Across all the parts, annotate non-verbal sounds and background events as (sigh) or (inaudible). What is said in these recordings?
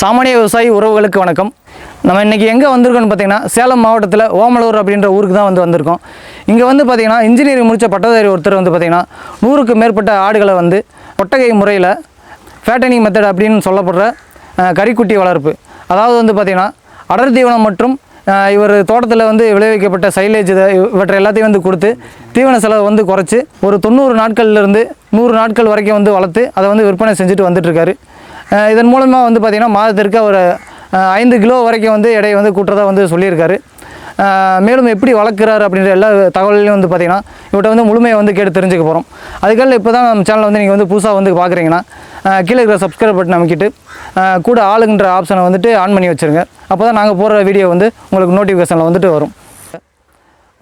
சாமானிய விவசாயி உறவுகளுக்கு வணக்கம். நம்ம இன்றைக்கி எங்கே வந்திருக்கோம்னு பார்த்தீங்கன்னா சேலம் மாவட்டத்தில் ஓமலூர் அப்படின்ற ஊருக்கு தான் வந்து வந்திருக்கோம். இங்கே வந்து பார்த்திங்கன்னா இன்ஜினியரிங் முடித்த பட்டதாரி ஒருத்தர் வந்து பார்த்திங்கன்னா நூறுக்கு மேற்பட்ட ஆடுகளை வந்து ஒட்டகை முறையில் ஃபேட்டனிங் மெத்தட் அப்படின்னு சொல்லப்படுற கறிக்குட்டி வளர்ப்பு. அதாவது வந்து பார்த்திங்கன்னா அடர் தீவனம் மற்றும் இவர் தோட்டத்தில் வந்து விளைவிக்கப்பட்ட சைலேஜ் இதை இவற்றை எல்லாத்தையும் வந்து கொடுத்து தீவன செலவு வந்து குறைச்சி ஒரு தொண்ணூறு நாட்கள்லேருந்து நூறு நாட்கள் வரைக்கும் வந்து வளர்த்து அதை வந்து விற்பனை செஞ்சுட்டு வந்துட்டுருக்காரு இதன் மூலமாக வந்து பார்த்திங்கன்னா மாதத்திற்கு ஒரு ஐந்து கிலோ வரைக்கும் வந்து எடையை வந்து கூட்டுறதா வந்து சொல்லியிருக்காரு. மேலும் எப்படி வளர்க்குறாரு அப்படின்ற எல்லா தகவல்களையும் வந்து பார்த்திங்கன்னா இவர்கிட்ட வந்து முழுமையை வந்து கேட்டு தெரிஞ்சுக்க போகிறோம் அதுக்காக இப்போ தான் நம்ம சேனலை வந்து நீங்கள் வந்து புதுசாக வந்து பார்க்குறீங்கன்னா கீழே இருக்கிற சப்ஸ்கிரைப் பட்டன் அமைக்கிட்டு கூட ஆளுங்கிற ஆப்ஷனை வந்துட்டு ஆன் பண்ணி வச்சுருங்க. அப்போ தான் நாங்கள் போடுற வீடியோ வந்து உங்களுக்கு நோட்டிஃபிகேஷனில் வந்துட்டு வரும்.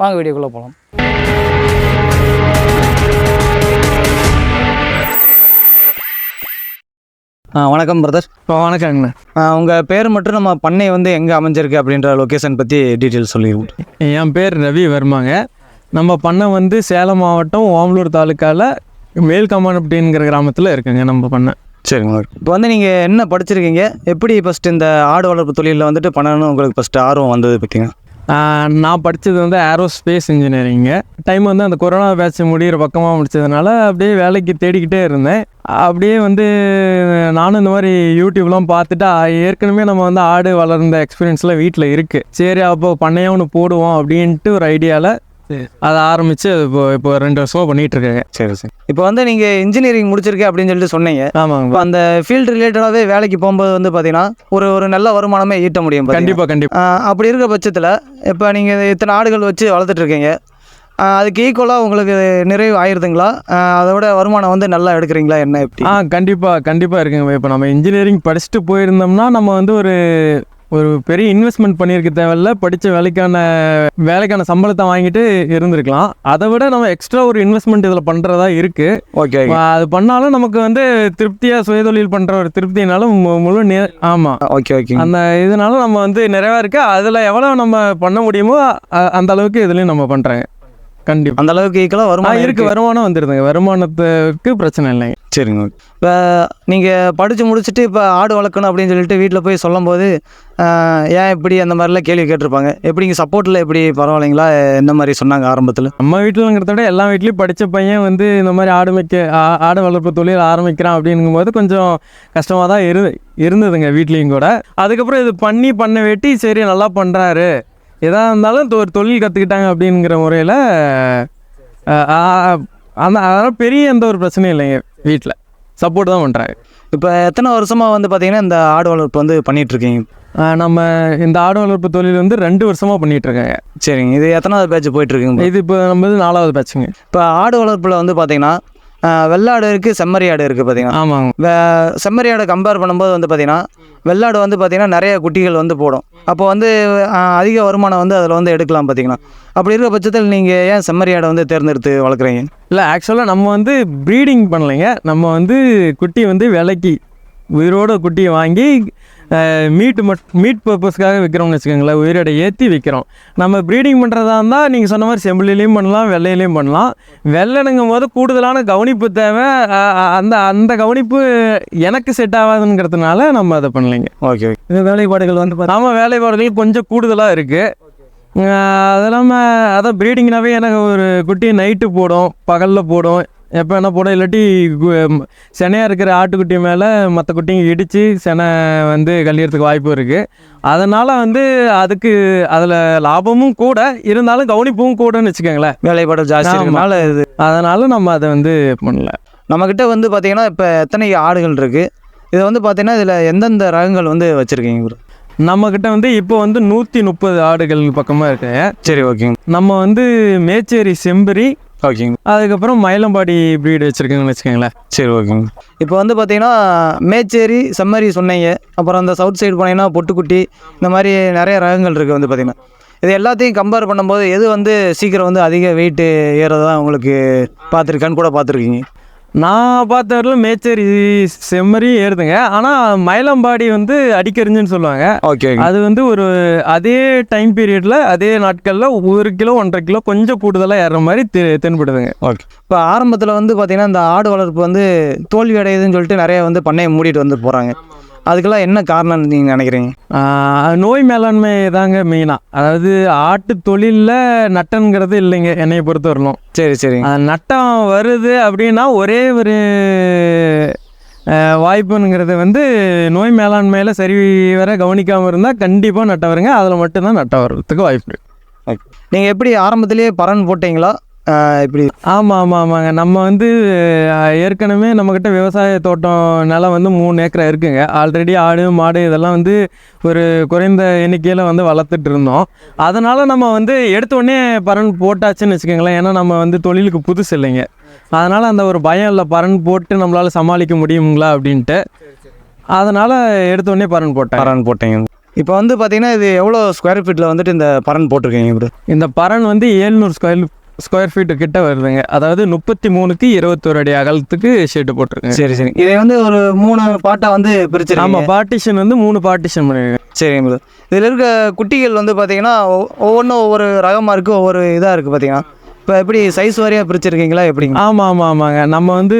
வாங்க வீடியோக்குள்ளே போகலாம் வணக்கம் பிரதர் வணக்கங்கண்ணா. உங்கள் பேர் மட்டும் நம்ம பண்ணை வந்து எங்கே அமைஞ்சிருக்கு அப்படின்ற லொக்கேஷன் பற்றி டீட்டெயில் சொல்லிடுவோம் என் பேர் ரவி வர்மாங்க. நம்ம பண்ணை வந்து சேலம் மாவட்டம் ஓமலூர் தாலுக்காவில் மேல்கமான் அப்படிங்கிற கிராமத்தில் இருக்குங்க நம்ம பண்ணை. சரிங்க இப்போ வந்து நீங்கள் என்ன படிச்சிருக்கீங்க? எப்படி ஃபஸ்ட்டு இந்த ஆடு வளர்ப்பு தொழிலில் வந்துட்டு பண்ணணும்னு உங்களுக்கு ஃபஸ்ட்டு ஆர்வம் வந்தது பார்த்தீங்க ஆஹ் நான் படித்தது வந்து ஏரோஸ்பேஸ் இன்ஜினியரிங்கு டைம் வந்து அந்த கொரோனா பேட்ச் முடிகிற பக்கமாக முடித்ததுனால அப்படியே வேலைக்கு தேடிக்கிட்டே இருந்தேன். அப்படியே வந்து நானும் இந்த மாதிரி யூடியூப்லாம் பார்த்துட்டு ஏற்கனவே நம்ம வந்து ஆடு வளர்ந்த எக்ஸ்பீரியன்ஸ்லாம் வீட்டில் இருக்குது சரி அப்போ பண்ணையாக ஒன்று போடுவோம் அப்படின்ட்டு ஒரு ஐடியாவில் அதை ஆரம்பித்து இப்போ இப்போ ரெண்டு வருஷமாக பண்ணிகிட்டு இருக்கேங்க சரி சரி. இப்போ வந்து நீங்கள் இன்ஜினியரிங் முடிச்சிருக்கேன் அப்படின்னு சொல்லிட்டு சொன்னீங்க. ஆமாங்க. இப்போ அந்த ஃபீல்டு ரிலேட்டடாகவே வேலைக்கு போகும்போது வந்து பார்த்தீங்கன்னா ஒரு ஒரு நல்ல வருமானமே ஈட்ட முடியும். கண்டிப்பாக கண்டிப்பாக அப்படி இருக்கிற பட்சத்தில் இப்போ நீங்கள் இத்தனை ஆடுகள் வச்சு வளர்த்துட்டு இருக்கீங்க ஆஹ் அதுக்கு ஈக்குவலாக உங்களுக்கு நிறைவு ஆயிருதுங்களா? ஆஹ் அதோட வருமானம் வந்து நல்லா எடுக்கிறீங்களா? என்ன எப்படி? ஆ கண்டிப்பாக கண்டிப்பாக இருக்குங்க. இப்போ நம்ம இன்ஜினியரிங் படிச்சுட்டு போயிருந்தோம்னா நம்ம வந்து ஒரு ஒரு பெரிய இன்வெஸ்ட்மெண்ட் பண்ணியிருக்க தேவையில்ல படித்த வேலைக்கான வேலைக்கான சம்பளத்தை வாங்கிட்டு இருந்திருக்கலாம். அதை விட நம்ம எக்ஸ்ட்ரா ஒரு இன்வெஸ்ட்மெண்ட் இதில் பண்ணுறதா இருக்குது ஓகே அது பண்ணாலும் நமக்கு வந்து திருப்தியாக சுயதொழில் பண்ணுற ஒரு திருப்தினாலும் முழு நே ஆமாம் ஓகே ஓகே அந்த இதனால நம்ம வந்து நிறையா இருக்கு. அதில் எவ்வளோ நம்ம பண்ண முடியுமோ அந்த அளவுக்கு இதுலேயும் நம்ம பண்ணுறேங்க கண்டிப்பாக அந்த அளவுக்கு ஈக்குவலாக வருமானம் இருக்கு. வருமானம் வந்துடுதுங்க வருமானத்துக்கு பிரச்சனை இல்லைங்க. சரிங்க இப்போ நீங்கள் படித்து முடிச்சுட்டு இப்போ ஆடு வளர்க்கணும் அப்படின்னு சொல்லிட்டு வீட்டில் போய் சொல்லும்போது ஏன் இப்படி அந்த மாதிரிலாம் கேள்வி கேட்டிருப்பாங்க? எப்படிங்க சப்போர்ட்டில் எப்படி பரவாயில்லைங்களா? என்ன மாதிரி சொன்னாங்க ஆரம்பத்தில்? நம்ம வீட்டிலங்கிறத விட எல்லா வீட்லேயும் படித்த பையன் வந்து இந்த மாதிரி ஆடு மேய்க்க ஆடு வளர்ப்பு தொழில் ஆரம்பிக்கிறான் அப்படிங்கும்போது கொஞ்சம் கஷ்டமாக தான் இரு இருந்ததுங்க வீட்லேயும் கூட. அதுக்கப்புறம் இது பண்ணி பண்ண வெட்டி சரி நல்லா பண்ணுறாரு எதாக இருந்தாலும் ஒரு தொழில் கற்றுக்கிட்டாங்க அப்படிங்கிற முறையில் அந்த அதனால் பெரிய எந்த ஒரு பிரச்சனையும் இல்லைங்க வீட்டில் சப்போர்ட் தான் பண்ணுறாங்க இப்போ எத்தனை வருஷமாக வந்து பார்த்தீங்கன்னா இந்த ஆடு வளர்ப்பு வந்து பண்ணிட்டு இருக்கீங்க நம்ம இந்த ஆடு வளர்ப்பு தொழில் வந்து ரெண்டு வருஷமாக பண்ணிகிட்டு இருக்காங்க சரிங்க. இது எத்தனாவது பேட்ச் போயிட்டு இருக்குங்க இது இப்போ நம்ம நாலாவது பேட்சுங்க இப்போ ஆடு வளர்ப்பில் வந்து பார்த்தீங்கன்னா வெள்ளாடு இருக்குது செம்மறி ஆடு இருக்குது பார்த்தீங்கன்னா ஆமாங்க. வே செம்மறி ஆடை கம்பேர் பண்ணும்போது வந்து பார்த்தீங்கன்னா வெள்ளாடு வந்து பார்த்தீங்கன்னா நிறைய குட்டிகள் வந்து போடும். அப்போ வந்து அதிக வருமானம் வந்து அதில் வந்து எடுக்கலாம் பார்த்தீங்கன்னா அப்படி இருக்கிற பட்சத்தில் நீங்கள் ஏன் செம்மறி ஆடை வந்து தேர்ந்தெடுத்து வளர்க்குறீங்க? இல்லை ஆக்சுவலாக நம்ம வந்து ப்ரீடிங் பண்ணலைங்க. நம்ம வந்து குட்டி வந்து விலைக்கு உயிரோட குட்டியை வாங்கி மீட் மட் மீட் பர்பஸ்க்காக விற்கிறோம்னு வச்சுக்கோங்களேன் உயிரோட ஏற்றி விற்கிறோம் நம்ம ப்ரீடிங் பண்ணுறதா இருந்தால் நீங்கள் சொன்ன மாதிரி செம்பிளிலையும் பண்ணலாம் வெள்ளையிலையும் பண்ணலாம். வெள்ளைனுங்கும் போது கூடுதலான கவனிப்பு தேவை. அந்த அந்த கவனிப்பு எனக்கு செட் ஆகாதுங்கிறதுனால நம்ம அதை பண்ணலைங்க. Okay okay. இந்த வேலைப்பாடுகள் வந்து நம்ம வேலைப்பாடுகள் கொஞ்சம் கூடுதலாக இருக்குது அது இல்லாமல் அதான் ப்ரீடிங்னாவே எனக்கு ஒரு குட்டி நைட்டு போடும் பகலில் போடும். எப்போ என்ன போடும் இல்லாட்டி செனையாக இருக்கிற ஆட்டுக்குட்டி மேலே மற்ற குட்டிங்க இடித்து செனை வந்து கழியறதுக்கு வாய்ப்பு இருக்குது அதனால் வந்து அதுக்கு அதில் லாபமும் கூட இருந்தாலும் கவனிப்பும் கூடன்னு வச்சுக்கோங்களேன். வேலைப்பாடு ஜாஸ்தி ஆமா. இருக்கனால இது. அதனால் நம்ம அதை வந்து பண்ணல. நம்மக்கிட்ட வந்து பார்த்தீங்கன்னா இப்போ எத்தனை ஆடுகள் இருக்குது இதை வந்து பார்த்தீங்கன்னா இதில் எந்தெந்த ரகங்கள் வந்து வச்சுருக்கீங்க bro? நம்மக்கிட்ட வந்து இப்போ வந்து நூற்றி முப்பது ஆடுகள் பக்கமாக இருக்குங்க சரி ஓகேங்க. நம்ம வந்து மேச்சேரி செம்பரி ஓகேங்க. அதுக்கப்புறம் மயிலம்பாடி ப்ரீடு வச்சுருக்கோங்கன்னு வச்சுக்கோங்களேன். சரி ஓகேங்க. இப்போ வந்து பார்த்தீங்கன்னா மேச்சேரி செம்மறி சொன்னீங்க. அப்புறம் அந்த சவுத் சைடு போனீங்கன்னா பொட்டுக்குட்டி இந்த மாதிரி நிறைய ரகங்கள் இருக்குது வந்து பார்த்தீங்கன்னா இது எல்லாத்தையும் கம்பேர் பண்ணும்போது எது வந்து சீக்கிரம் வந்து அதிக வெயிட்டு ஏறதா உங்களுக்கு பார்த்துருக்கான்னு கூட பார்த்துருக்கீங்க. நான் பார்த்த வரையிலும் மேச்சேரி செம்மறி ஏறுதுங்க. ஆனால் மயிலம்பாடி வந்து அடிக்கரிஞ்சுன்னு சொல்லுவாங்க. ஓகே. அது வந்து ஒரு அதே டைம் பீரியடில் அதே நாட்களில் ஒரு கிலோ ஒன்றரை கிலோ கொஞ்சம் கூடுதலாக ஏறுற மாதிரி தெ தென்படுதுங்க. ஓகே. இப்போ ஆரம்பத்தில் வந்து பார்த்தீங்கன்னா இந்த ஆடு வளர்ப்பு வந்து தோல்வி அடையுதுன்னு சொல்லிட்டு நிறைய வந்து பண்ணையை மூடிட்டு வந்து போகிறாங்க அதுக்கெல்லாம் என்ன காரணம்னு நீங்கள் நினைக்கிறீங்க? நோய் மேலாண்மை தாங்க மெயினாக அதாவது ஆட்டு தொழிலில் நட்டங்கிறது இல்லைங்க என்னைய பொறுத்தவரையிலும். சரி சரிங்க அது நட்டம் வருது அப்படின்னா ஒரே ஒரு வாய்ப்புங்கிறது வந்து நோய் மேலாண்மையில் சரி வர கவனிக்காமல் இருந்தால் கண்டிப்பாக நட்டம் வருங்க. அதில் மட்டும்தான் நட்டம் வர்றதுக்கு வாய்ப்பு இருக்கு. நீங்கள் எப்படி ஆரம்பத்திலேயே பறன் போட்டீங்களா? இப்படி. ஆமாம் ஆமாம் ஆமாங்க. நம்ம வந்து ஏற்கனவே நம்மக்கிட்ட விவசாய தோட்டம் நிலம் வந்து மூணு ஏக்கரா இருக்குங்க. ஆல்ரெடி ஆடு மாடு இதெல்லாம் வந்து ஒரு குறைந்த எண்ணிக்கையில் வந்து வளர்த்துட்டு இருந்தோம். அதனால் நம்ம வந்து எடுத்த உடனே பரன் போட்டாச்சுன்னு வச்சுக்கோங்களேன். ஏன்னா நம்ம வந்து தொழிலுக்கு புதுசு இல்லைங்க. அதனால் அந்த ஒரு பயம் இல்லை பரன் போட்டு நம்மளால் சமாளிக்க முடியுங்களா அப்படின்ட்டு. அதனால் எடுத்த உடனே பரன் போட்டேன். பறன் போட்டீங்க. இப்போ வந்து பார்த்தீங்கன்னா இது எவ்வளோ ஸ்கொயர் ஃபீட்டில் வந்துட்டு இந்த பறன் போட்டிருக்கீங்க ப்ரோ? இந்த பரன் வந்து ஏழ்நூறு ஸ்கொயர் ஸ்கொயர் ஃபீட்டு கிட்ட வருதுங்க. அதாவது முப்பத்தி மூணுக்கு இருபத்தோரு அடி அகலத்துக்கு ஷெட்டு போட்டிருக்கேங்க. சரி சரி. இதை வந்து ஒரு மூணு பாட்டாக வந்து பிரிச்சிருக்கீங்க? ஆமாம் பார்ட்டிஷன் வந்து மூணு பார்ட்டிஷன் பண்ணிருக்கேன். சரிங்க ப்ரோ. இதில் இருக்க குட்டிகள் வந்து பார்த்தீங்கன்னா ஒவ்வொன்றும் ஒவ்வொரு ரகமாக இருக்குது ஒவ்வொரு இதாக இருக்குது பார்த்தீங்கன்னா இப்போ எப்படி சைஸ் வாரியாக பிரிச்சிருக்கீங்களா எப்படிங்க? ஆமாம் ஆமாம் ஆமாங்க. நம்ம வந்து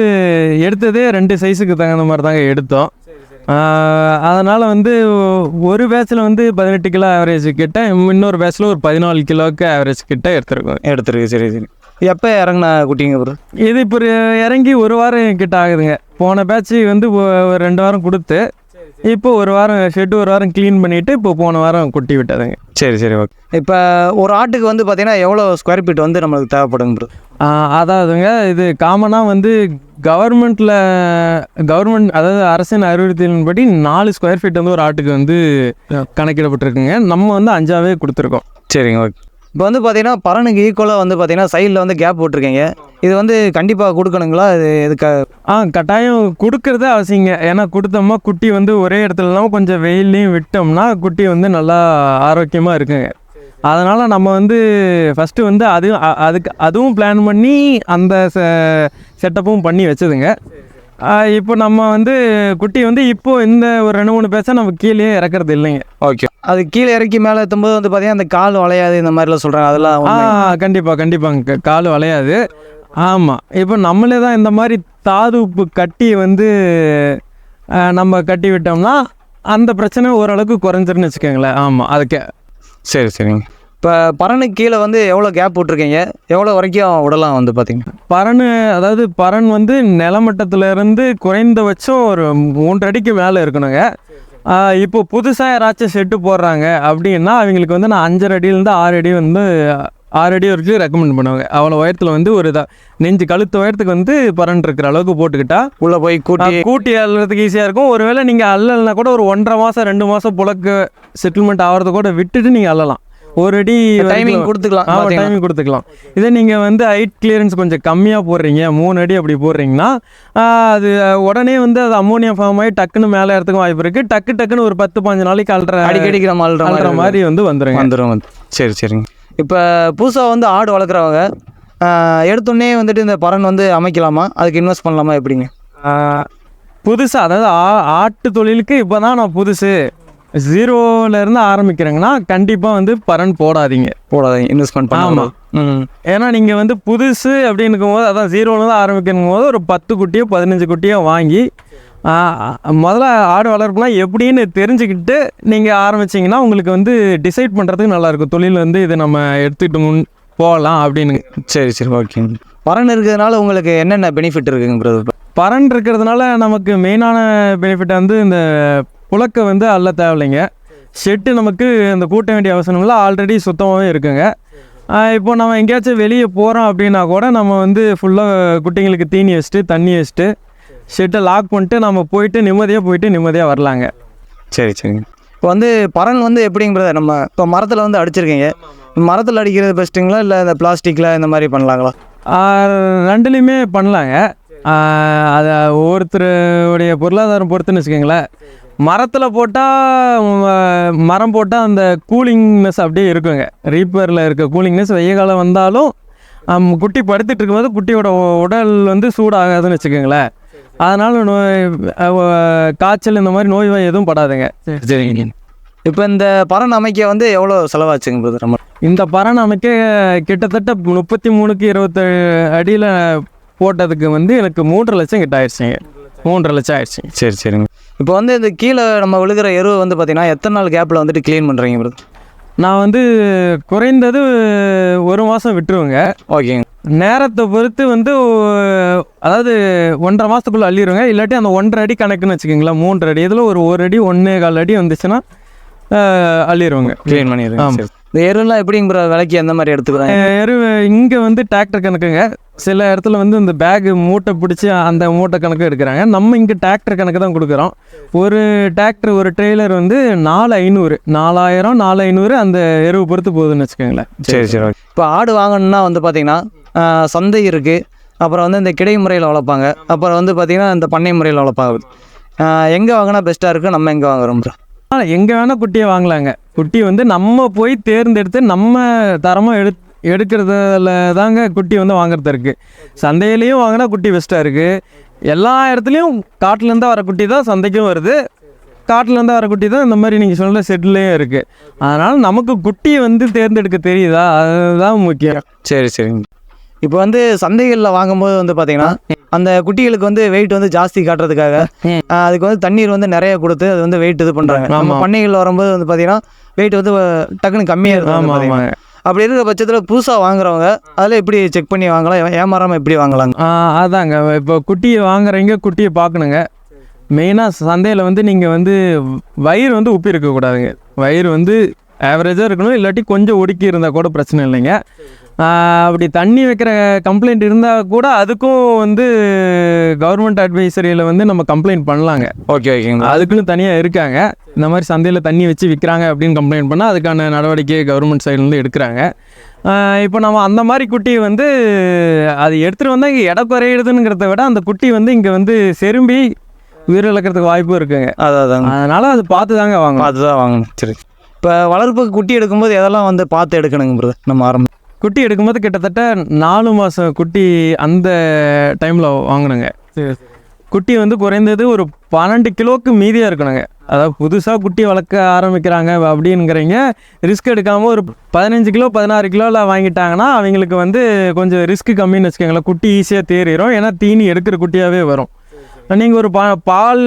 எடுத்ததே ரெண்டு சைஸுக்கு தகுந்த மாதிரி தாங்க எடுத்தோம். அதனால் வந்து ஒரு பேட்சில் வந்து பதினெட்டு கிலோ ஆவரேஜ் கிட்ட இன்னொரு பேட்சில் ஒரு பதினாலு கிலோவுக்கு ஆவரேஜ் கிட்ட எடுத்துருக்கோம். எடுத்துருக்கு. சரி சரி. எப்போ இறங்குன குட்டிங்க ப்ரோ? இது இப்போ இறங்கி ஒரு வாரம் கிட்ட ஆகுதுங்க. போன பேட்ச் வந்து ரெண்டு வாரம் கொடுத்து இப்போ ஒரு வாரம் ஷெட்டு ஒரு வாரம் க்ளீன் பண்ணிவிட்டு இப்போ போன வாரம் குட்டி விட்டதுங்க. சரி சரி ஓகே. இப்போ ஒரு ஆட்டுக்கு வந்து பார்த்தீங்கன்னா எவ்வளோ ஸ்கொயர் ஃபீட் வந்து நம்மளுக்கு ஆஹ் அதாவதுங்க இது காமனாக வந்து கவர்மெண்ட்டில் கவர்மெண்ட் அதாவது அரசின் அறிவுறுத்தலின்படி நாலு ஸ்கொயர் ஃபீட் வந்து ஒரு ஆட்டுக்கு வந்து கணக்கிடப்பட்டிருக்குங்க. நம்ம வந்து அஞ்சாவே கொடுத்துருக்கோம். சரிங்க ஓகே. இப்போ வந்து பார்த்தீங்கன்னா பறனுக்கு ஈக்குவலாக வந்து பார்த்தீங்கன்னா சைடில் வந்து கேப் போட்டிருக்கீங்க. இது வந்து கண்டிப்பாக கொடுக்கணுங்களா? இது எதுக்காக? ஆ கட்டாயம் கொடுக்கறதே அவசியங்க. ஏன்னா கொடுத்தோம்னா குட்டி வந்து ஒரே இடத்துல இல்லாமல் கொஞ்சம் வெயிலையும் விட்டோம்னா குட்டி வந்து நல்லா ஆரோக்கியமாக இருக்குங்க. அதனால் நம்ம வந்து ஃபஸ்ட்டு வந்து அது அதுக்கு அதுவும் பிளான் பண்ணி அந்த செட்டப்பும் பண்ணி வச்சதுங்க. இப்போ நம்ம வந்து குட்டி வந்து இப்போ இந்த ஒரு ரெண்டு மூணு பேச நம்ம கீழே இறக்குறது இல்லைங்க. ஓகே அது கீழே இறக்கி மேலே எத்தும்போது வந்து பார்த்தீங்கன்னா அந்த கால் வளையாது இந்த மாதிரிலாம் சொல்கிறாங்க அதெல்லாம் ஆ. கண்டிப்பாக கண்டிப்பாங்க கால் வளையாது. ஆமாம் இப்போ நம்மளே தான் இந்த மாதிரி தாது உப்பு கட்டி வந்து நம்ம கட்டி விட்டோம்னா அந்த பிரச்சனை ஓரளவுக்கு குறைஞ்சிருன்னு வச்சுக்கோங்களேன். ஆமாம் அதுக்கு. சரி சரிங்க. இப்போ பறனுக்கு கீழே வந்து எவ்வளோ கேப் போட்டிருக்கீங்க எவ்வளோ வரைக்கும் விடலாம் வந்து பார்த்தீங்கன்னா பறன் அதாவது பறன் வந்து நிலமட்டத்துல இருந்து குறைந்தபட்சம் ஒரு மூன்று அடிக்கு மேலே இருக்கணுங்க. இப்போ புதுசாக யாராச்சும் செட்டு போடுறாங்க அப்படின்னா அவங்களுக்கு வந்து நான் அஞ்சரை அடியிலேருந்து ஆறு அடி வந்து ஆறு அடி வரைக்கும் ரெக்கமெண்ட் பண்ணுவாங்க. அவ்வளோ உயரத்தில் வந்து ஒரு இதா நெஞ்சு கழுத்து உயரத்துக்கு வந்து பறன் இருக்கிற அளவுக்கு போட்டுக்கிட்டா உள்ளே போய் கூட்டி கூட்டி அள்ளுறதுக்கு ஈஸியாக இருக்கும். ஒருவேளை நீங்கள் அள்ளலைனா கூட ஒரு ஒன்றரை மாதம் ரெண்டு மாதம் புழக்க செட்டில்மெண்ட் ஆகிறத கூட விட்டுட்டு நீங்கள் அள்ளலாம். ஒரு அடி டைமிங் கொடுத்துக்கலாம். டைமிங் கொடுத்துக்கலாம். இதே நீங்கள் வந்து ஹைட் கிளியரன்ஸ் கொஞ்சம் கம்மியாக போடுறீங்க. மூணு அடி அப்படி போடுறீங்கன்னா அது உடனே வந்து அது அம்மோனியா ஃபார்ம் ஆகி டக்குன்னு மேலே ஏறதுக்கும் வாய்ப்பு இருக்குது டக்கு டக்குன்னு ஒரு பத்து பாஞ்சு நாளைக்கு அல்ற அடிக்கடிக்கு நம்ம அல்ற மாதிரி மாதிரி வந்து வந்துருங்க. வந்துடும் வந்து சரி சரிங்க. இப்போ புதுசாக வந்து ஆடு வளர்க்குறவங்க எடுத்தோடனே வந்துட்டு இந்த பறன் வந்து அமைக்கலாமா? அதுக்கு இன்வெஸ்ட் பண்ணலாமா எப்படிங்க? புதுசாக அதாவது ஆ- ஆட்டு தொழிலுக்கு இப்போ தான் நான் புதுசு. ஜீரோல இருந்து ஆரம்பிக்கிறேங்கன்னா கண்டிப்பாக வந்து பரன் போடாதீங்க. போடாதீங்க இன்வெஸ்ட்மெண்ட் ஆமா. பண்ணாமல் ம். ஏன்னா நீங்கள் வந்து புதுசு அப்படின்னும் போது அதான் தான் ஆரம்பிக்கணும் போது ஒரு பத்து குட்டியோ பதினஞ்சு குட்டியோ வாங்கி முதல்ல ஆடு வளர்ப்புலாம் எப்படின்னு தெரிஞ்சுக்கிட்டு நீங்கள் ஆரம்பிச்சீங்கன்னா உங்களுக்கு வந்து டிசைட் பண்ணுறதுக்கு நல்லாயிருக்கும். தொழில் வந்து இதை நம்ம எடுத்துக்கிட்டு முன் போகலாம் அப்படின்னு. சரி சரி ஓகேங்க பறன் இருக்கிறதுனால உங்களுக்கு என்னென்ன பெனிஃபிட் இருக்குங்க பிரதர் பறன் இருக்கிறதுனால நமக்கு மெயினான பெனிஃபிட் வந்து இந்த புழக்க வந்து அல்ல தேவையில்லைங்க. ஷெட்டு நமக்கு இந்த கூட்ட வேண்டிய அவசரம்ல ஆல்ரெடி சுத்தமாகவே இருக்குங்க. இப்போ நம்ம எங்கேயாச்சும் வெளியே போகிறோம் அப்படின்னா கூட நம்ம வந்து ஃபுல்லாக குட்டிங்களுக்கு தீனி வச்சுட்டு தண்ணி வச்சுட்டு ஷெட்டை லாக் பண்ணிட்டு நம்ம போயிட்டு நிம்மதியாக போயிட்டு நிம்மதியாக வரலாங்க. சரி சரிங்க. இப்போ வந்து பறன் வந்து எப்படிங்க பிரதர் நம்ம இப்போ மரத்தில் வந்து அடிச்சிருக்கீங்க. மரத்தில் அடிக்கிறது பெஸ்ட்டுங்களா இல்லை இந்த பிளாஸ்டிக்கில் இந்த மாதிரி பண்ணலாங்களா? ரெண்டுலேயுமே பண்ணலாங்க. அதை ஒவ்வொருத்தருடைய பொருளாதாரம் பொறுத்துன்னு வச்சுக்கோங்களேன். மரத்தில் போட்டால் மரம் போட்டால் அந்த கூலிங்னஸ் அப்படியே இருக்குங்க. ரீப்பரில் இருக்க கூலிங்னஸ் வெய்ய காலம் வந்தாலும் குட்டி படுத்துட்டு இருக்கும்போது குட்டியோட உடல் வந்து சூடாகாதுன்னு வச்சுக்கோங்களேன். அதனால் நோய் காய்ச்சல் இந்த மாதிரி நோய் வாய் எதுவும் படாதுங்க. சரிங்க. இப்போ இந்த பறன் அமைக்க வந்து எவ்வளோ செலவாச்சுங்க பிரதர் நம்ம இந்த பறன் அமைக்க கிட்டத்தட்ட முப்பத்தி மூணுக்கு இருபத்தேழு அடியில் போட்டதுக்கு வந்து எனக்கு மூன்றரை லட்சம் கிட்ட ஆயிடுச்சுங்க. மூன்றரை லட்சம் ஆயிடுச்சுங்க. சரி சரிங்க. இப்போ வந்து இந்த கீழே நம்ம விழுகிற எருவை வந்து பார்த்தீங்கன்னா எத்தனை நாள் கேப்பில் வந்துட்டு க்ளீன் பண்ணுறீங்க ப்ரோ நான் வந்து குறைந்தது ஒரு மாதம் விட்டுருவேங்க. ஓகேங்க நேரத்தை பொறுத்து வந்து அதாவது ஒன்றரை மாதத்துக்குள்ளே அள்ளிடுவேங்க இல்லாட்டி அந்த ஒன்றரை அடி கணக்குன்னு வச்சுக்கோங்களேன். மூன்றரை அடி இதில் ஒரு ஒரு அடி ஒன்றே கால் அடி வந்துச்சுன்னா அள்ளிடுவேங்க க்ளீன். சரி. இந்த எருலாம் எப்படிங்க ப்ரோ விலைக்கு எந்த மாதிரி எடுத்துக்கிறாங்க எரு இங்கே வந்து டிராக்டர் கணக்குங்க. சில இடத்துல வந்து இந்த பேகு மூட்டை பிடிச்சி அந்த மூட்டை கணக்கு எடுக்கிறாங்க. நம்ம இங்கே டிராக்டர் கணக்கு தான் கொடுக்குறோம். ஒரு டிராக்டர் ஒரு ட்ரெய்லர் வந்து நாலு ஐநூறு. நாலாயிரம் நாலு ஐநூறு அந்த எருவு பொறுத்து போகுதுன்னு வச்சுக்கோங்களேன். சரி சரி இப்போ ஆடு வாங்கணும்னா வந்து பார்த்தீங்கன்னா சந்தை இருக்குது அப்புறம் வந்து இந்த கிடை முறையில் வளர்ப்பாங்க. அப்புறம் வந்து பார்த்தீங்கன்னா இந்த பண்ணை முறையில் வளர்ப்பாங்க. எங்கே வாங்கினா பெஸ்ட்டாக இருக்குது நம்ம எங்கே வாங்குறோம் ப்ரோ ஆனால் எங்கே வேணால் குட்டியை வாங்கலாங்க. குட்டி வந்து நம்ம போய் தேர்ந்தெடுத்து நம்ம தரமாக எடு எடுக்கிறதுல தாங்க குட்டி வந்து வாங்குறது இருக்குது சந்தையிலையும் வாங்கினா குட்டி பெஸ்ட்டாக இருக்குது எல்லா இடத்துலையும் காட்டிலேருந்து வர குட்டி தான் சந்தைக்கும் வருது. காட்டிலேருந்து வர குட்டி தான் இந்த மாதிரி நீங்கள் சொன்ன செட்லேயும் இருக்குது அதனால் நமக்கு குட்டியை வந்து தேர்ந்தெடுக்க தெரியுதா? அதுதான் முக்கியம். சரி சரிங்க. இப்போ வந்து சந்தைகளில் வாங்கும்போது வந்து பார்த்தீங்கன்னா அந்த குட்டிகளுக்கு வந்து வெயிட் வந்து ஜாஸ்தி காட்டுறதுக்காக (laughs) அதுக்கு வந்து தண்ணீர் வந்து நிறைய கொடுத்து அது வந்து வெயிட் இது பண்ணுறாங்க நம்ம ஆமா. பண்ணைகளில் வரும்போது வந்து பார்த்தீங்கன்னா வெயிட் வந்து டக்குன்னு கம்மியாக இருக்கும் அப்படி இருக்கிற பட்சத்தில் புதுசாக வாங்குறவங்க அதில் எப்படி செக் பண்ணி வாங்கலாம்? ஏ- ஏமாறாம எப்படி வாங்கலாங்க? ஆ, அதாங்க. இப்போ குட்டியை வாங்குறீங்க குட்டியை பார்க்கணுங்க. மெயினாக சந்தையில் வந்து நீங்கள் வந்து வயிறு வந்து உப்பி இருக்கக்கூடாதுங்க. வயிறு வந்து ஆவரேஜாக இருக்கணும் இல்லாட்டி கொஞ்சம் ஒடுக்கி இருந்தால் கூட பிரச்சனை இல்லைங்க. அப்படி தண்ணி வைக்கிற கம்ப்ளைண்ட் இருந்தால் கூட அதுக்கும் வந்து கவர்மெண்ட் அட்வைசரியில் வந்து நம்ம கம்ப்ளைண்ட் பண்ணலாங்க. ஓகே ஓகேங்க அதுக்குன்னு தனியாக இருக்காங்க. இந்த மாதிரி சந்தையில் தண்ணி வச்சு விற்கிறாங்க அப்படின்னு கம்ப்ளைண்ட் பண்ணால் அதுக்கான நடவடிக்கை கவர்மெண்ட் சைட்லேருந்து எடுக்கிறாங்க. இப்போ நம்ம அந்த மாதிரி குட்டி வந்து அது எடுத்துகிட்டு வந்தால் இங்கே எடை குறையிடுதுங்கிறத விட அந்த குட்டி வந்து இங்கே வந்து செரும்பி உயிரிழக்கிறதுக்கு வாய்ப்பும் இருக்குங்க. அதான் அதனால் அது பார்த்து தாங்க வாங்கணும். பார்த்து தான் வாங்கணும். சரி. இப்போ வளர்ப்புக்கு குட்டி எடுக்கும்போது எதெல்லாம் வந்து பார்த்து எடுக்கணுங்க பிரதர் நம்ம ஆரம்பம் குட்டி எடுக்கும்போது கிட்டத்தட்ட நாலு மாதம் குட்டி அந்த டைமில் வாங்கணுங்க குட்டி வந்து குறைந்தது ஒரு பன்னெண்டு கிலோவுக்கு மீதியாக இருக்கணுங்க. அதாவது புதுசாக குட்டி வளர்க்க ஆரம்பிக்கிறாங்க அப்படிங்கிறீங்க. ரிஸ்க் எடுக்காமல் ஒரு பதினஞ்சு கிலோ பதினாறு கிலோவில் வாங்கிட்டாங்கன்னா அவங்களுக்கு வந்து கொஞ்சம் ரிஸ்க் கம்மின்னு வச்சுக்கோங்களேன். குட்டி ஈஸியாக தேறிடும் ஏன்னா தீனி எடுக்கிற குட்டியாகவே வரும். நீங்கள் ஒரு பா பால்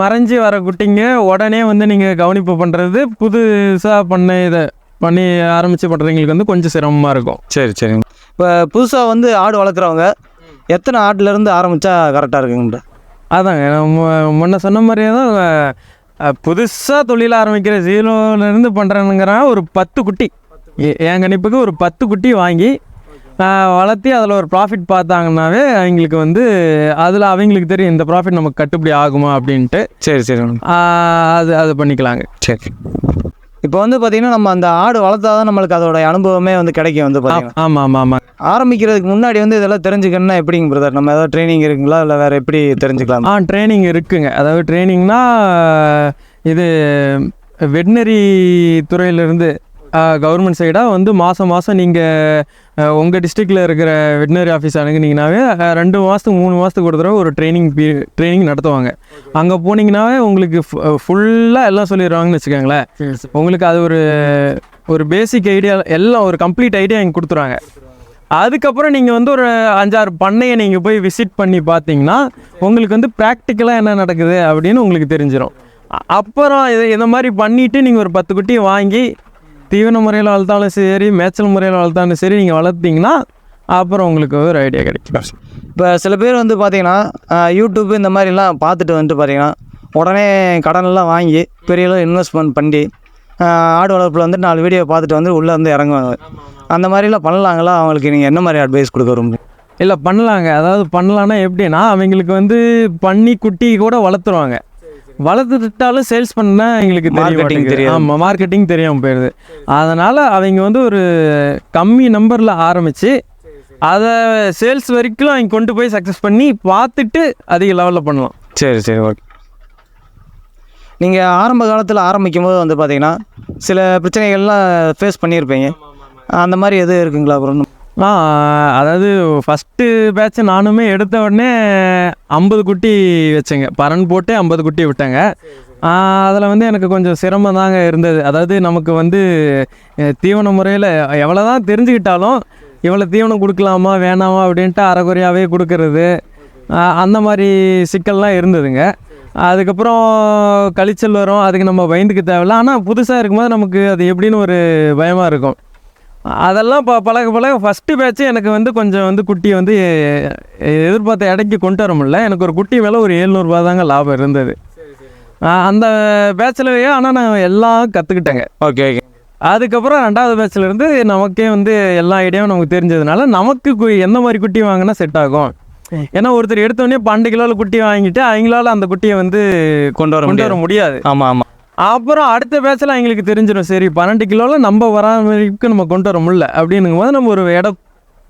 மறைஞ்சு வர குட்டிங்க உடனே வந்து நீங்கள் கவனிப்பு பண்ணுறது புதுசாக பண்ண இதை பண்ணி ஆரம்பித்து பண்ணுறவங்களுக்கு வந்து கொஞ்சம் சிரமமாக இருக்கும். சரி சரிங்க இப்போ புதுசாக வந்து ஆடு வளர்க்குறவங்க எத்தனை ஆட்டுலேருந்து ஆரம்பித்தா கரெக்டாக இருக்குங்க அதாங்க நான் மு- முன்ன சொன்ன மாதிரியே தான் புதுசாக தொழில் ஆரம்பிக்கிற ஜீரோலேருந்து பண்ணுறேனுங்கிறான் ஒரு பத்து குட்டி. என் கணிப்புக்கு ஒரு பத்து குட்டி வாங்கி வளர்த்தி அதில் ஒரு ப்ராஃபிட் பார்த்தாங்கன்னாவே அவங்களுக்கு வந்து அதில் அவங்களுக்கு தெரியும் இந்த ப்ராஃபிட் நமக்கு கட்டுப்படி ஆகுமா அப்படின்ட்டு. சரி சரி. அது அது பண்ணிக்கலாங்க. சரி. இப்போ வந்து பார்த்தீங்கன்னா நம்ம அந்த ஆடு வளர்த்தா தான் நம்மளுக்கு அதோட அனுபவமே வந்து கிடைக்கும் வந்து பார்த்தீங்கன்னா ஆமாம் ஆமாம் ஆமாம் ஆரம்பிக்கிறதுக்கு முன்னாடி வந்து இதெல்லாம் தெரிஞ்சுக்கணும்னா எப்படிங்க பிரதர் நம்ம ஏதாவது ட்ரைனிங் இருக்குங்களா? இல்லை வேறு எப்படி தெரிஞ்சுக்கலாம்? ஆ ட்ரைனிங் இருக்குங்க. அதாவது ட்ரைனிங்னா இது வெட்னரி துறையிலேருந்து கவர்மெண்ட் சைடாக வந்து மாதம் மாதம் நீங்கள் உங்கள் டிஸ்ட்ரிக்டில் இருக்கிற வெட்னரி ஆஃபீஸ் அணுகுனீங்கனாவே ரெண்டு மாதத்துக்கு மூணு மாதத்துக்கு ஒரு தடவை ஒரு ட்ரைனிங் ட்ரைனிங் நடத்துவாங்க. அங்கே போனீங்கன்னாவே உங்களுக்கு ஃபுல்லாக எல்லாம் சொல்லிடுவாங்கன்னு வச்சுக்கோங்களேன். உங்களுக்கு அது ஒரு ஒரு பேசிக் ஐடியா எல்லாம் ஒரு கம்ப்ளீட் ஐடியா இங்கே கொடுத்துருவாங்க. அதுக்கப்புறம் நீங்கள் வந்து ஒரு அஞ்சாறு பண்ணையை நீங்கள் போய் விசிட் பண்ணி பார்த்தீங்கன்னா உங்களுக்கு வந்து ப்ராக்டிக்கலாக என்ன நடக்குது அப்படின்னு உங்களுக்கு தெரிஞ்சிடும் அப்புறம் இது இந்த மாதிரி பண்ணிவிட்டு நீங்கள் ஒரு பத்து குட்டியை வாங்கி தீவன முறையில் வளர்த்தாலும் சரி மேய்ச்சல் முறையில் வளர்த்தாலும் சரி நீங்கள் வளர்த்தீங்கன்னா அப்புறம் உங்களுக்கு ஒரு ஐடியா கிடைக்கும். இப்போ சில பேர் வந்து பார்த்தீங்கன்னா யூடியூப் இந்த மாதிரிலாம் பார்த்துட்டு வந்துட்டு பார்த்தீங்கன்னா உடனே கடனெல்லாம் வாங்கி பெரிய அளவு இன்வெஸ்ட்மெண்ட் பண்ணி ஆடு வளர்ப்பில் வந்து நாலு வீடியோ பார்த்துட்டு வந்து உள்ளே வந்து இறங்குவாங்க. அந்த மாதிரிலாம் பண்ணலாங்களா? அவங்களுக்கு நீங்கள் என்ன மாதிரி அட்வைஸ் கொடுக்க விரும்புங்க இல்லை பண்ணலாங்க. அதாவது பண்ணலான்னா எப்படின்னா அவங்களுக்கு வந்து பண்ணி குட்டி கூட வளர்த்துருவாங்க. வளர்த்துட்டாலும் சேல்ஸ் பண்ண எங்களுக்கு Marketing தெரியாது. ஆமாம் மார்க்கெட்டிங் தெரியாமல் போயிடுது அதனால் அவங்க வந்து ஒரு கம்மி நம்பரில் ஆரம்பித்து அதை சேல்ஸ் வரைக்கும் அவங்க கொண்டு போய் சக்ஸஸ் பண்ணி பார்த்துட்டு அதிக லெவலில் பண்ணலாம். சரி சரி ஓகே நீங்கள் ஆரம்ப காலத்தில் ஆரம்பிக்கும் போது வந்து பார்த்தீங்கன்னா சில பிரச்சனைகள்லாம் ஃபேஸ் பண்ணியிருப்பீங்க. அந்த மாதிரி எதுவும் இருக்குங்களா அப்புறம் அதாவது ஃபஸ்ட்டு பேட்ச் நானுமே எடுத்த உடனே ஐம்பது குட்டி வச்சேங்க. பரன் போட்டு ஐம்பது குட்டி விட்டேங்க. அதில் வந்து எனக்கு கொஞ்சம் சிரமம் தாங்க இருந்தது. அதாவது நமக்கு வந்து தீவன முறையில் எவ்வளோ தான் தெரிஞ்சுக்கிட்டாலும் இவ்வளோ தீவனம் கொடுக்கலாமா வேணாமா அப்படின்ட்டு அரைகுறையாகவே கொடுக்கறது அந்த மாதிரி சிக்கல்லாம் இருந்ததுங்க. அதுக்கப்புறம் கழிச்சல் வரும். அதுக்கு நம்ம பயந்துக்க தேவையில்ல. ஆனால் புதுசாக இருக்கும்போது நமக்கு அது எப்படின்னு ஒரு பயமாக இருக்கும். அதெல்லாம் ப பழக பழக ஃபஸ்ட்டு பேட்ச்சு எனக்கு வந்து கொஞ்சம் வந்து குட்டியை வந்து எதிர்பார்த்த இடைக்கு கொண்டு வர முடியல. எனக்கு ஒரு குட்டி மேலே ஒரு எழுநூறுபா தாங்க லாபம் இருந்தது. அந்த பேட்ச்லவே ஆனால் நான் எல்லாம் கற்றுக்கிட்டேங்க ஓகே ஓகே அதுக்கப்புறம் ரெண்டாவது பேட்ச்ல இருந்து நமக்கே வந்து எல்லா ஐடியாவும் நமக்கு தெரிஞ்சதுனால நமக்கு கு- எந்த மாதிரி குட்டி வாங்கினா செட் ஆகும். ஏன்னா ஒருத்தர் எடுத்தோடனே பன்னெண்டு கிலோவில் குட்டி வாங்கிட்டு அவங்களால அந்த குட்டியை வந்து கொண்டு வர கொண்டு வர முடியாது. ஆமாம் ஆமாம் அப்புறம் அடுத்த பேட்சில் அவங்களுக்கு தெரிஞ்சிடும் சரி பன்னெண்டு கிலோவில் நம்ம வராமக்கு நம்ம கொண்டு வர முடியல. அப்படின்னும் போது நம்ம ஒரு இடம்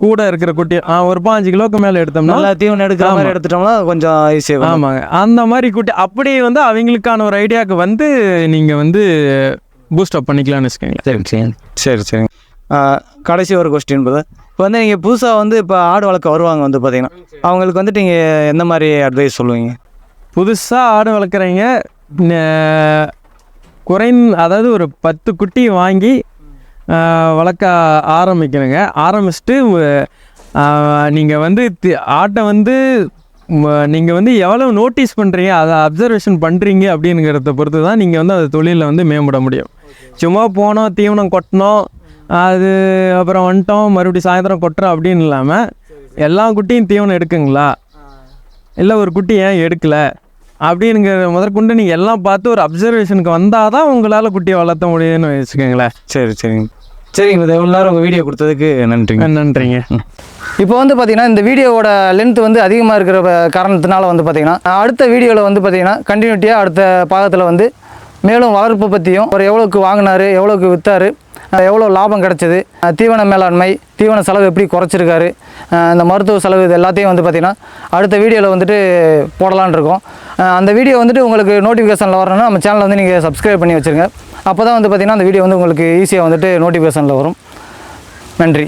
கூட இருக்கிற குட்டி ஒரு பாஞ்சு கிலோக்கு மேலே எடுத்தோம்னா நல்லா தீவனம் எடுக்கிற மாதிரி. எடுத்துட்டோம்னா கொஞ்சம் ஈஸியாக ஆமாங்க. அந்த மாதிரி குட்டி அப்படியே வந்து அவங்களுக்கான ஒரு ஐடியாவுக்கு வந்து நீங்கள் வந்து பூஸ்ட் அப் பண்ணிக்கலாம்னு வச்சுக்கோங்களேன். சரி சரி. சரி சரிங்க கடைசி ஒரு கொஸ்டின் போது இப்போ வந்து நீங்கள் புதுசாக வந்து இப்போ ஆடு வளர்க்க வருவாங்க வந்து பார்த்தீங்கன்னா அவங்களுக்கு வந்துட்டு நீங்கள் எந்த மாதிரி அட்வைஸ் சொல்லுவீங்க? புதுசாக ஆடு வளர்க்குறீங்க குறைந் அதாவது ஒரு பத்து குட்டி வாங்கி வளர்க்க ஆரம்பிக்கணுங்க. ஆரம்பிச்சுட்டு நீங்கள் வந்து ஆட்டை வந்து நீங்கள் வந்து எவ்வளோ நோட்டீஸ் பண்ணுறீங்க அதை அப்சர்வேஷன் பண்ணுறீங்க அப்படிங்கிறத பொறுத்து தான் நீங்கள் வந்து அந்த தொழிலில் வந்து மேம்பட முடியும். சும்மா போனோம் தீவனம் கொட்டினோம் அது அப்புறம் வந்துட்டோம் மறுபடியும் சாயந்தரம் கொட்டுறோம் அப்படின்னு இல்லாமல் எல்லா குட்டியும் தீவனம் எடுக்குங்களா? இல்லை ஒரு குட்டி ஏன் எடுக்கல? அப்படிங்கிற முதற்கொண்டு நீங்கள் எல்லாம் பார்த்து ஒரு அப்சர்வேஷனுக்கு வந்தால் தான் உங்களால் குட்டியை வளர்த்த முடியும்னு வச்சுக்கோங்களேன். சரி சரிங்க. சரிங்க இது எவ்வளோ நேரம் உங்கள் வீடியோ கொடுத்ததுக்கு நன்றிங்க. நன்றிங்க. இப்போ வந்து பார்த்தீங்கன்னா இந்த வீடியோவோட லென்த் வந்து அதிகமாக இருக்கிற காரணத்தினால வந்து பார்த்தீங்கன்னா அடுத்த வீடியோவில் வந்து பார்த்தீங்கன்னா கண்டினியூட்டியாக அடுத்த பாகத்தில் வந்து மேலும் வளர்ப்பு பற்றியும் அவர் எவ்வளோக்கு வாங்கினாரு எவ்வளோக்கு விற்றாரு எவ்வளோ லாபம் கிடச்சிது? தீவன மேலாண்மை தீவன செலவு எப்படி குறைச்சிருக்காரு? இந்த மருத்துவ செலவு இது எல்லாத்தையும் வந்து பார்த்திங்கன்னா அடுத்த வீடியோவில் வந்துட்டு போடலான்னு இருக்கோம். அந்த வீடியோ வந்துட்டு உங்களுக்கு நோட்டிஃபிகேஷனில் வரணும்னா நம்ம சேனலை வந்து நீங்கள் சப்ஸ்கிரைப் பண்ணி வச்சுருங்க. அப்போ தான் வந்து பார்த்திங்கன்னா அந்த வீடியோ வந்து உங்களுக்கு ஈஸியாக வந்துட்டு நோட்டிஃபிகேஷனில் வரும். நன்றி.